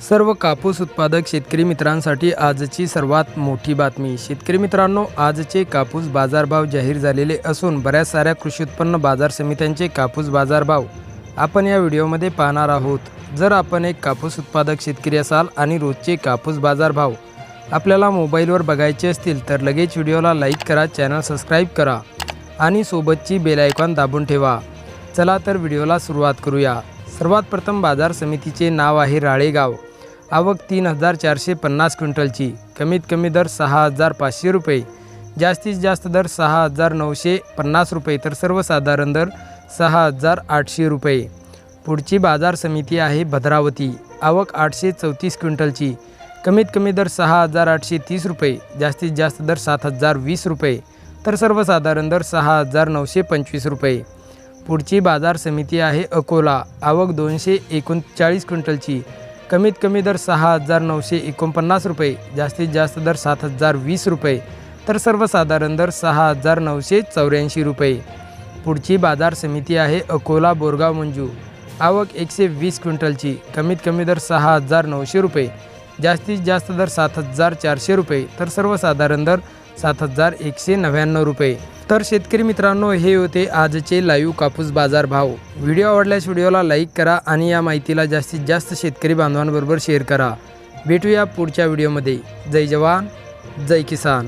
सर्व कापूस उत्पादक शेतकरी मित्रांसाठी आजची सर्वात मोठी बातमी. शेतकरी मित्रांनो आजचे कापूस बाजारभाव जाहीर झालेले असून बऱ्याच साऱ्या कृषी उत्पन्न बाजार समित्यांचे कापूस बाजारभाव आपण या व्हिडिओमध्ये पाहणार आहोत. जर आपण एक कापूस उत्पादक शेतकरी असाल आणि रोजचे कापूस बाजारभाव आपल्याला मोबाईलवर बघायचे असतील तर लगेच व्हिडिओला लाईक करा चॅनल सबस्क्राईब करा आणि सोबतची बेल आयकॉन दाबून ठेवा. चला तर व्हिडिओला सुरुवात करूया. सर्वात प्रथम बाजार समितीचे नाव आहे राळेगाव. आवक तीन हजार चारशे पन्नास क्विंटलची. कमीत कमी दर सहा हजार पाचशे रुपये. जास्तीत जास्त दर सहा हजार नऊशे पन्नास रुपये तर सर्वसाधारण दर सहा हजार आठशे रुपये. पुढची बाजार समिती आहे भद्रावती. आवक आठशे चौतीस क्विंटलची. कमीत कमी दर सहा हजार आठशे तीस रुपये. जास्तीत जास्त दर सात हजार वीस रुपये. तर सर्वसाधारण दर सहा हजार नऊशे पंचवीस रुपये. पुढची बाजार समिती आहे अकोला. आवक दोनशे एकोणचाळीस क्विंटलची. कमीत कमी दर सहा हजार नऊशे एकोणपन्नास रुपये जास्तीत जास्त दर सात हजार वीस रुपये तर सर्वसाधारण दर सहा हजार नऊशे चौऱ्याऐंशी रुपये. पुढची बाजार समिती आहे अकोला बोरगाव मंजू. आवक एकशे वीस क्विंटलची कमीत कमी दर सहा हजार नऊशे रुपये जास्तीत जास्त दर सात हजार चारशे रुपये तर सर्वसाधारण दर सात हजार एकशे नव्याण्णव रुपये. तर शेतकरी मित्रांनो हे होते आजचे लाईव्ह कापूस बाजार भाव. व्हिडिओ आवडल्यास व्हिडिओला लाईक करा आणि या माहितीला जास्तीत जास्त शेतकरी बांधवांबरोबर शेअर करा. भेटूया पुढच्या व्हिडिओमध्ये. जय जवान जय किसान.